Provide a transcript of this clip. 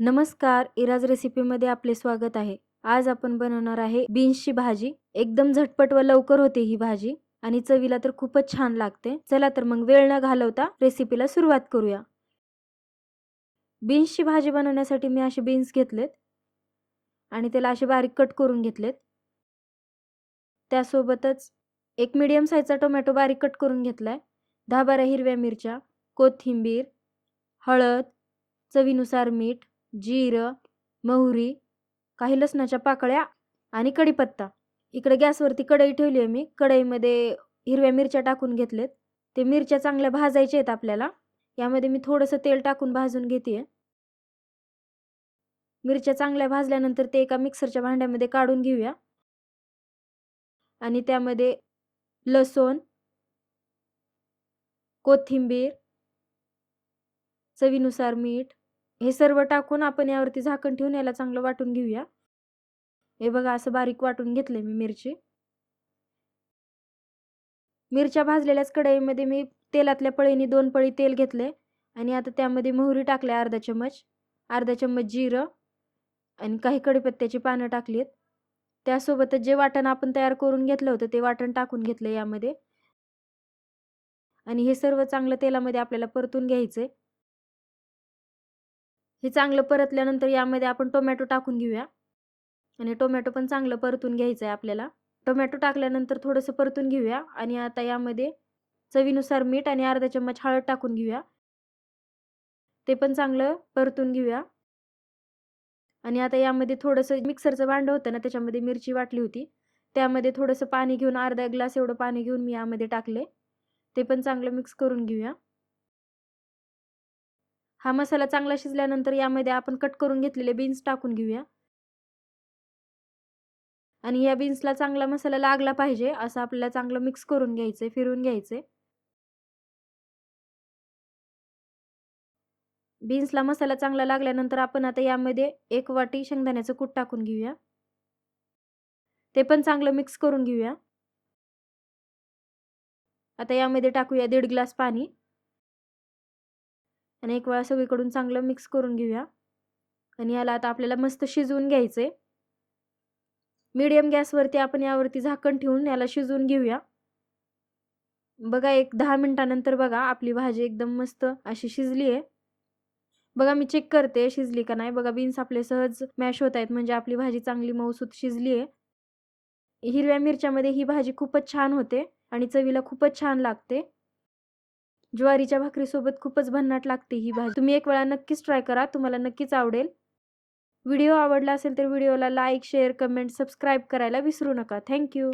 नमस्कार इराज रेसिपीमध्ये आपले स्वागत आहे. आज आपण बनवणार आहे बीन्सची भाजी. एकदम झटपट व लवकर होते ही भाजी आणि चवीला तर खूपच छान लागते. चला तर मग वेळ न घालवता रेसिपीला सुरुवात करूया. बीन्सची भाजी बनवण्यासाठी मी असे बीन्स घेतलेत आणि त्याला असे बारीक कट करून घेतलेत. त्यासोबतच एक मिडियम साईजचा टोमॅटो बारीक कट करून घेतलाय. दहा बारा हिरव्या मिरच्या कोथिंबीर हळद चवीनुसार मीठ जिरं मोहरी काही लसणाच्या पाकळ्या आणि कढीपत्ता इकडे गॅसवरती कढई ठेवली आहे मी. कढईमध्ये हिरव्या मिरच्या टाकून घेतलेत. ते मिरच्या चांगल्या भाजायच्या आहेत आपल्याला. यामध्ये मी थोडंसं तेल टाकून भाजून घेते मिरच्या चांगल्या भाजल्यानंतर ते एका मिक्सरच्या भांड्यामध्ये काढून घेऊया. आणि त्यामध्ये लसूण कोथिंबीर चवीनुसार मीठ हे सर्व टाकून आपण यावरती झाकण ठेवून याला चांगलं वाटून घेऊया. हे बघा असं बारीक वाटून घेतलंय मी मिरची. मिरच्या भाजलेल्याच कढईमध्ये मी तेलातल्या पळीने दोन पळी तेल घेतले आणि आता त्यामध्ये मोहरी टाकले अर्धा चम्मच. अर्धा चम्मच जिरं आणि काही कडीपत्त्याची पानं टाकलीत त्यासोबतच जे वाटण आपण तयार करून घेतलं होतं ते वाटण टाकून घेतलं यामध्ये. आणि हे सर्व चांगलं तेलामध्ये आपल्याला परतून घ्यायचं आहे हे चांगलं परतल्यानंतर यामध्ये आपण टोमॅटो टाकून घेऊया. आणि टोमॅटो पण चांगलं परतून घ्यायचं आहे आपल्याला. टोमॅटो टाकल्यानंतर थोडंसं परतून घेऊया आणि आता यामध्ये चवीनुसार मीठ आणि अर्धा चम्मच हळद टाकून घेऊया. ते पण चांगलं परतून घेऊया. आणि आता यामध्ये थोडंसं मिक्सरचं भांडं होतं ना त्याच्यामध्ये मिरची वाटली होती. त्यामध्ये थोडंसं पाणी घेऊन अर्धा ग्लास एवढं पाणी घेऊन मी यामध्ये टाकले ते पण चांगलं मिक्स करून घेऊया. हा मसाला चांगला शिजल्यानंतर यामध्ये आपण कट करून घेतलेले बीन्स टाकून घेऊया. आणि या बीन्सला चांगला मसाला लागला पाहिजे असं आपल्याला चांगलं मिक्स करून घ्यायचं फिरून घ्यायचे बीन्सला मसाला चांगला लागल्यानंतर आपण आता यामध्ये एक वाटी शेंगदाण्याचं कूट टाकून घेऊया. ते पण चांगलं मिक्स करून घेऊया. आता यामध्ये टाकूया दीड ग्लास पाणी. आणि एक वेळा सगळीकडून चांगलं मिक्स करून घेऊया. आणि याला आता आपल्याला मस्त शिजवून घ्यायचंय. मीडियम गॅसवरती आपण यावरती झाकण ठेवून याला शिजवून घेऊया. बघा एक दहा मिनटानंतर बघा आपली भाजी एकदम मस्त अशी शिजली आहे. बघा मी चेक करते शिजली का नाही. बघा बीन्स आपले सहज मॅश होत आहेत. म्हणजे आपली भाजी चांगली मऊसूत शिजली आहे. हिरव्या मिरच्यामध्ये ही भाजी खूपच छान होते आणि चवीला खूपच छान लागते. ज्वारीच्या भाकरीसोबत खूपच भन्नाट लागते ही भाजी. तुम्ही एक वेळा नक्कीच ट्राय करा तुम्हाला नक्कीच आवडेल. व्हिडिओ आवडला असेल तर व्हिडिओला लाईक शेअर कमेंट सबस्क्राईब करायला विसरू नका. थँक्यू